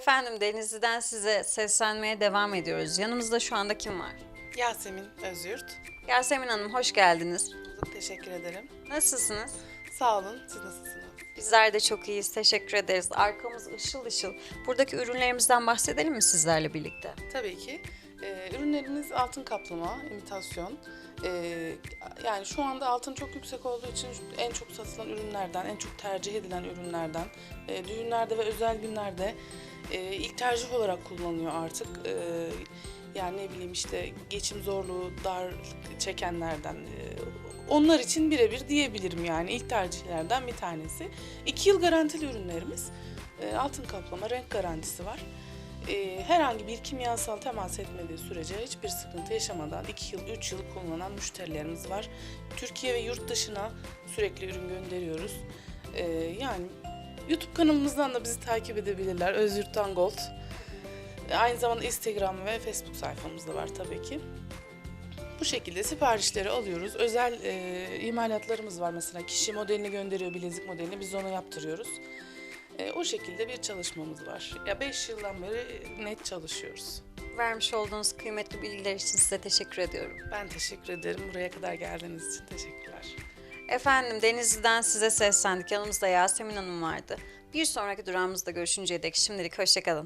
Efendim Denizli'den size seslenmeye devam ediyoruz. Yanımızda şu anda kim var? Yasemin Özyurt. Yasemin Hanım hoş geldiniz. Teşekkür ederim. Nasılsınız? Sağ olun. Siz nasılsınız? Bizler de çok iyiyiz. Teşekkür ederiz. Arkamız ışıl ışıl. Buradaki ürünlerimizden bahsedelim mi sizlerle birlikte? Tabii ki. Ee, ürünlerimiz altın kaplama, imitasyon. Ee, yani şu anda altın çok yüksek olduğu için en çok satılan ürünlerden, en çok tercih edilen ürünlerden, e, düğünlerde ve özel günlerde e, ilk tercih olarak kullanılıyor artık. E, yani ne bileyim işte geçim zorluğu, dar çekenlerden, e, onlar için birebir diyebilirim yani ilk tercihlerden bir tanesi. İki yıl garantili ürünlerimiz. E, altın kaplama, renk garantisi var. E, herhangi bir kimyasal temas etmediği sürece hiçbir sıkıntı yaşamadan 2 yıl, 3 yıl kullanan müşterilerimiz var. Türkiye ve yurt dışına sürekli ürün gönderiyoruz. E, yani YouTube kanalımızdan da bizi takip edebilirler. Özyurt'tan Gold. E, Aynı zamanda Instagram ve Facebook sayfamız da var tabii ki. Bu şekilde siparişleri alıyoruz. Özel e, imalatlarımız var mesela. Kişi modelini gönderiyor, bilezik modelini. Biz ona yaptırıyoruz. E, o şekilde bir çalışmamız var. Ya 5 yıldan beri net çalışıyoruz. Vermiş olduğunuz kıymetli bilgiler için size teşekkür ediyorum. Ben teşekkür ederim. Buraya kadar geldiğiniz için teşekkürler. Efendim Denizli'den size seslendik. Yanımızda Yasemin Hanım vardı. Bir sonraki durağımızda görüşünceye dek şimdilik hoşçakalın.